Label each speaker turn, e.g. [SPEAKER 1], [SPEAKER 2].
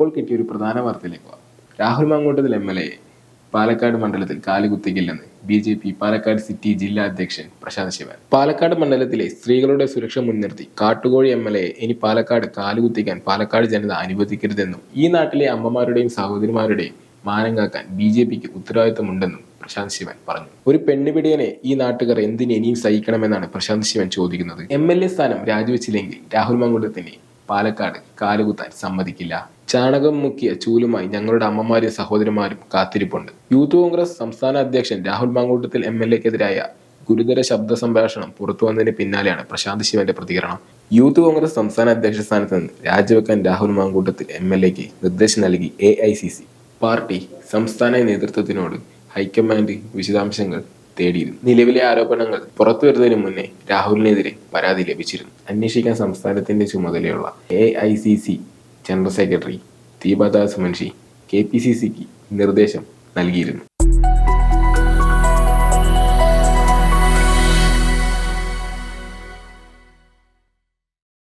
[SPEAKER 1] ഇപ്പോൾ കിട്ടിയ ഒരു പ്രധാന വാർത്തയിലേക്ക് പോകാം Rahul Mamkootathil M L A Palakkad മണ്ഡലത്തിൽ കാലുകുത്തിക്കില്ലെന്ന് B J P Palakkad city ജില്ലാ അധ്യക്ഷൻ പ്രശാന്ത് ശിവൻ. പാലക്കാട് മണ്ഡലത്തിലെ സ്ത്രീകളുടെ സുരക്ഷ മുൻനിർത്തി കാട്ടുകോഴി എം എൽ എ ഇനി പാലക്കാട് കാലുകുത്തിക്കാൻ പാലക്കാട് ജനത അനുവദിക്കരുതെന്നും ഈ നാട്ടിലെ അമ്മമാരുടെയും സഹോദരിമാരുടെയും മാനം കാക്കാൻ ബി ജെ പിക്ക് ഉത്തരവാദിത്തമുണ്ടെന്നും പ്രശാന്ത് ശിവൻ പറഞ്ഞു. ഒരു പെണ്ണുപിടിയനെ ഈ നാട്ടുകാർ എന്തിന് സഹിക്കണമെന്നാണ് പ്രശാന്ത് ശിവൻ ചോദിക്കുന്നത്. എം എൽ എ സ്ഥാനം രാജിവെച്ചില്ലെങ്കിൽ രാഹുൽ മാങ്കുട്ടത്തിന് പാലക്കാട് കാലുകുത്താൻ സമ്മതിക്കില്ല. ചാണകം മുക്കിയ ചൂലുമായി ഞങ്ങളുടെ അമ്മമാരും സഹോദരന്മാരും കാത്തിരിപ്പുണ്ട്. യൂത്ത് കോൺഗ്രസ് സംസ്ഥാന അധ്യക്ഷൻ രാഹുൽ മാങ്കൂട്ടത്തിൽ എം എൽ എക്കെതിരായ ഗുരുതര ശബ്ദ സംഭാഷണം പുറത്തു വന്നതിന് പിന്നാലെയാണ് പ്രശാന്ത് ശിവന്റെ പ്രതികരണം. യൂത്ത് കോൺഗ്രസ് സംസ്ഥാന അധ്യക്ഷ സ്ഥാനത്ത് നിന്ന് രാജിവെക്കാൻ രാഹുൽ മാങ്കൂട്ടത്തിൽ എം എൽ എക്ക് നിർദ്ദേശം നൽകി എ പാർട്ടി സംസ്ഥാന നേതൃത്വത്തിനോട് ഹൈക്കമാൻഡ് വിശദാംശങ്ങൾ തേടിയിരുന്നു. നിലവിലെ ആരോപണങ്ങൾ പുറത്തു വരുന്നതിന് മുന്നേ രാഹുലിനെതിരെ പരാതി ലഭിച്ചിരുന്നു. അന്വേഷിക്കാൻ സംസ്ഥാനത്തിന്റെ ചുമതലയുള്ള A I C C general secretary Deepadas Munshi K P C സിക്ക് നിർദ്ദേശം നൽകിയിരുന്നു.